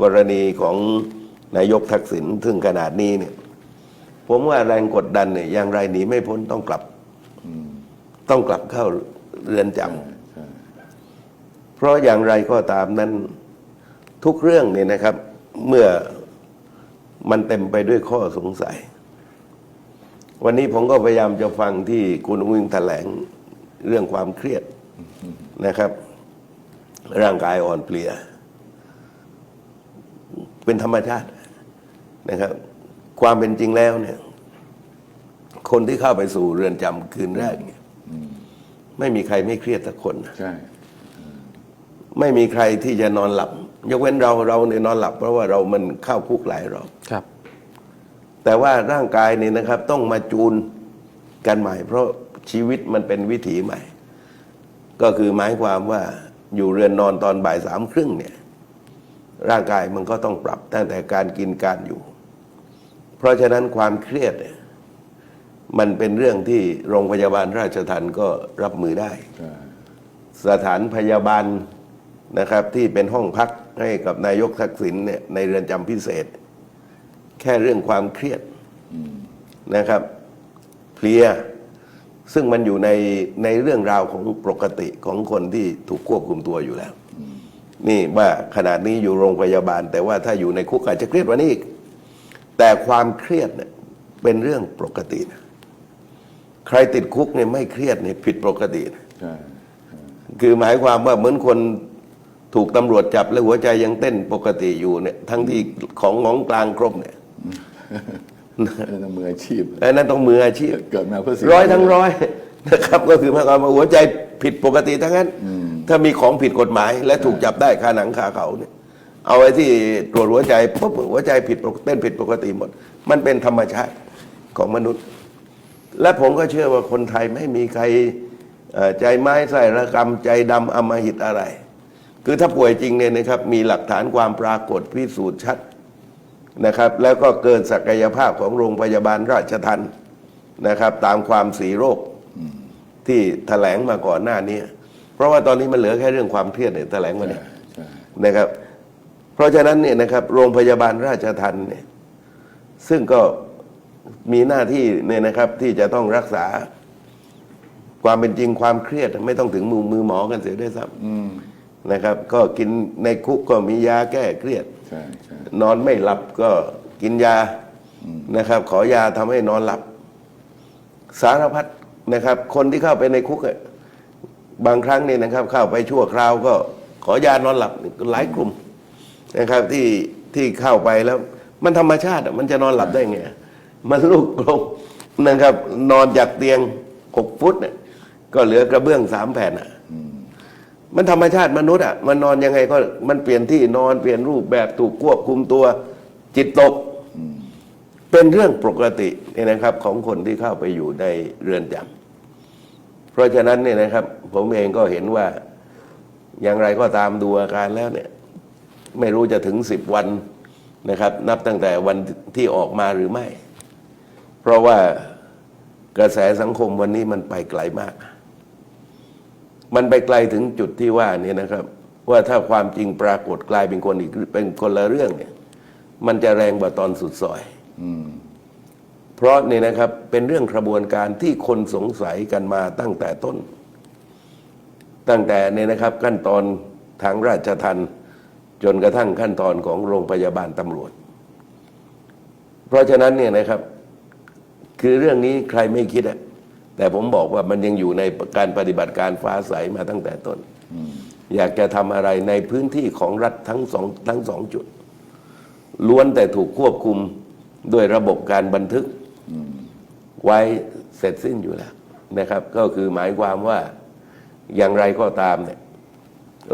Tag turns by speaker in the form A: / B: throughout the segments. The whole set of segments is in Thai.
A: กรณีของนายกทักษิณซึ่งขนาดนี้เนี่ย ผมว่าแรงกดดันเนี่ยอย่างไรหนีไม่พ้นต้องกลับต้องกลับเข้าเรือนจำเพราะอย่างไรก็ตามนั้นทุกเรื่องเนี่ยนะครับ เมื่อมันเต็มไปด้วยข้อสงสัย วันนี้ผมก็พยายามจะฟังที่คุณอุ้งอิงแถลงเรื่องความเครียดนะครับ ร่างกายอ่อนเพลีย เป็นธรรมชาตินะครับ ความเป็นจริงแล้วเนี่ย คนที่เข้าไปสู่เรือนจำคืนแรกเนี่ยไม่มีใครไม่เครียดสักคนนะ
B: ใช่
A: ไม่มีใครที่จะนอนหลับ ยกเว้นเราเราเนี่ยนอนหลับ เพราะว่าเรามันเข้าคุกหลายรอบ
C: ครับ
A: แต่ว่าร่างกายเนี่ยนะครับ ต้องมาจูนกันใหม่ เพราะชีวิตมันเป็นวิถีใหม่ ก็คือหมายความว่าอยู่เรือนนอนตอนบ่ายสามครึ่งเนี่ย ร่างกายมันก็ต้องปรับตั้งแต่การกินการอยู่ เพราะฉะนั้นความเครียดเนี่ยมันเป็นเรื่องที่โรงพยาบาลราชทันก็รับมือได้ สถานพยาบาลนะครับที่เป็นห้องพักให้กับนายกทักษิณเนี่ยในเรือนจำพิเศษ แค่เรื่องความเครียดนะครับเพลียซึ่งมันอยู่ในในเรื่องราวของปกติของคนที่ถูกควบคุมตัวอยู่แล้ว นี่ว่าขนาดนี้อยู่โรงพยาบาล แต่ว่าถ้าอยู่ในคุกอาจจะเครียดกว่านี้อีก แต่ความเครียดเนี่ยเป็นเรื่องปกตินะใครติดคุกเนี่ยไม่เครียดเนี่ยผิดปกตินะ
B: ใช่
A: คือหมายความว่าเหมือนคนถูกตำรวจจับแล้วหัวใจยังเต้นปกติอยู่เนี่ย ทั้งที่ของของกลางครบเนี่ย
B: นี่ต้องมืออาชีพ
A: อันนั้นต้องมืออาชีพ
B: เกิดมาเพื่อสิ่
A: ร้อยทั้งร้อยนะครับ ก็คือหมายความว่าหัวใจผิดปกติทั้งนั้น ถ้ามีของผิดกฎหมาย และถูกจับได้คาหนังคาเขาเนี่ยเอาไว้ที่ตรวจหัวใจปุ๊บหัวใจผิดปกเต้นผิดปกติหมด มันเป็นธรรมชาติของมนุษย์ และผมก็เชื่อว่าคนไทยไม่มีใครใจไม้ใส่ระกรรมใจดำอมหิตอะไร คือถ้าป่วยจริงเนี่ยนะครับมีหลักฐานความปรากฏพิสูจน์ชัดนะครับ แล้วก็เกินศักยภาพของโรงพยาบาลราชทันนะครับ ตามความสีโรคที่แถลงมาก่อนหน้านี้ ราะว่าตอนนี้มันเหลือแค่เรื่องความเครียดเนี่ยแถลงมาเนี่ย
B: ใช่
A: นะครับ เพราะฉะนั้นเนี่ยนะครับ โรงพยาบาลราชทันเนี่ยซึ่งก็มีหน้าที่เนี่ยนะครับ ที่จะต้องรักษา ความเป็นจริงความเครียด ไม่ต้องถึงมือมือหมอกันเสียด้วยซ้
B: อืมำ
A: นะครับ ก็กินในคุกก็มียาแก้เครียด
B: ใช่ใช่
A: นอนไม่หลับก็กินยานะครับ ขอยาทำให้นอนหลับ สารพัดนะครับ คนที่เข้าไปในคุกอะ บางครั้งเนี่ยนะครับ เข้าไปชั่วคราวก็ขอยานอนหลับหลายกลุ่มนะครับที่ที่เข้าไปแล้ว มันธรรมชาติอะมันจะนอนหลับได้ไงมันลุกลงนะครับ นอนจากเตียงหกฟุตเนี่ยก็เหลือกระเบื้องสามแผ่นอะมันธรรมชาติมนุษย์อะมันนอนยังไงก็มันเปลี่ยนที่นอนเปลี่ยนรูปแบบถูกควบคุมตัวจิตตก เป็นเรื่องปกติเนี่ยนะครับ ของคนที่เข้าไปอยู่ในเรือนจำ เพราะฉะนั้นเนี่ยนะครับ ผมเองก็เห็นว่าอย่างไรก็ตามดูอาการแล้วเนี่ย ไม่รู้จะถึงสิบวันนะครับ นับตั้งแต่วันที่ออกมาหรือไม่ เพราะว่ากระแสสังคมวันนี้มันไปไกลมาก มันไปไกลถึงจุดที่ว่านี่นะครับ ว่าถ้าความจริงปรากฏกลายเป็นคนอีกเป็นคนละเรื่องเนี่ย มันจะแรงกว่าตอนสุดซอย
B: อืม
A: เพราะเนี่ยนะครับเป็นเรื่องกระบวนการที่คนสงสัยกันมาตั้งแต่ต้น ตั้งแต่เนี่ยนะครับขั้นตอนทางราชทันจนกระทั่งขั้นตอนของโรงพยาบาลตำรวจ เพราะฉะนั้นเนี่ยนะครับ คือเรื่องนี้ใครไม่คิดอะแต่ผมบอกว่ามันยังอยู่ในการปฏิบัติการฟ้าใสมาตั้งแต่ต้น อยากจะทำอะไรในพื้นที่ของรัฐทั้งสองทั้งสองจุด ล้วนแต่ถูกควบคุมด้วยระบบการบันทึก ไว้เสร็จสิ้นอยู่แล้วนะครับ ก็คือหมายความว่าอย่างไรก็ตามเนี่ย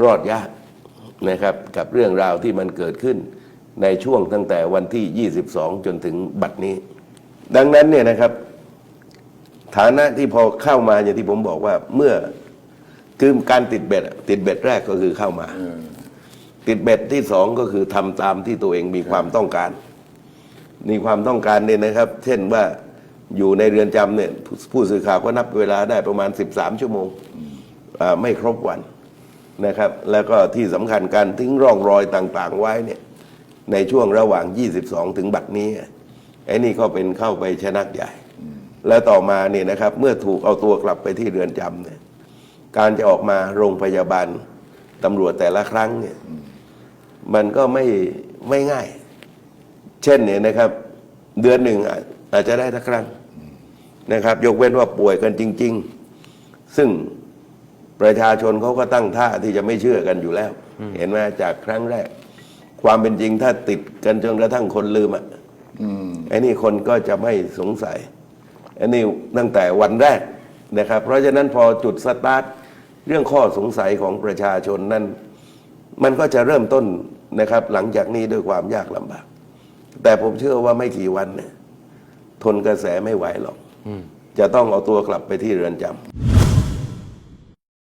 A: รอดยากนะครับกับเรื่องราวที่มันเกิดขึ้นในช่วงตั้งแต่วันที่ 22 จนถึงบัดนี้ ดังนั้นเนี่ยนะครับ ฐานะที่พอเข้ามาอย่างที่ผมบอกว่าเมื่อคือการติดเบ็ดติดเบ็ดแรกก็คือเข้ามา ติดเบ็ดที่สองก็คือทำตามที่ตัวเองมีความต้องการ มีความต้องการเนี่ยนะครับ เช่นว่า อยู่ในเรือนจำเนี่ยผู้ผู้สื่อข่าวก็นับเวลาได้ประมาณ 13 ชั่วโมงอ่าไม่ครบวันนะครับ แล้วก็ที่สำคัญการทิ้งร่องรอยต่างๆ ไว้เนี่ยในช่วงระหว่าง 22 ถึงบัดนี้ไอ้นี่ก็เป็นเข้าไปชนักใหญ่ แล้วต่อมาเนี่ยนะครับ เมื่อถูกเอาตัวกลับไปที่เรือนจำเนี่ยการจะออกมาโรงพยาบาลตำรวจแต่ละครั้งเนี่ยมันก็ไม่ไม่ง่าย เช่นเนี่ยนะครับ เดือนหนึ่ง อาจจะได้สักครั้งนะครับ ยกเว้นว่าป่วยกันจริง ๆ ซึ่งประชาชนเขาก็ตั้งท่าที่จะไม่เชื่อกันอยู่แล้ว เห็นไหมจากครั้งแรก ความเป็นจริงถ้าติดกันจนกระทั่งคนลืมอะ
B: อืม
A: ไอ้นี่คนก็จะไม่สงสัยอันนี้ตั้งแต่วันแรกนะครับ เพราะฉะนั้นพอจุดสตาร์ทเรื่องข้อสงสัยของประชาชนนั้น มันก็จะเริ่มต้นนะครับ หลังจากนี้ด้วยความยากลำบาก แต่ผมเชื่อว่าไม่กี่วันเนี่ย ทนกระแสไม่ไหวหรอกจะต้องเอาตัวกลับไปที่เรือนจำ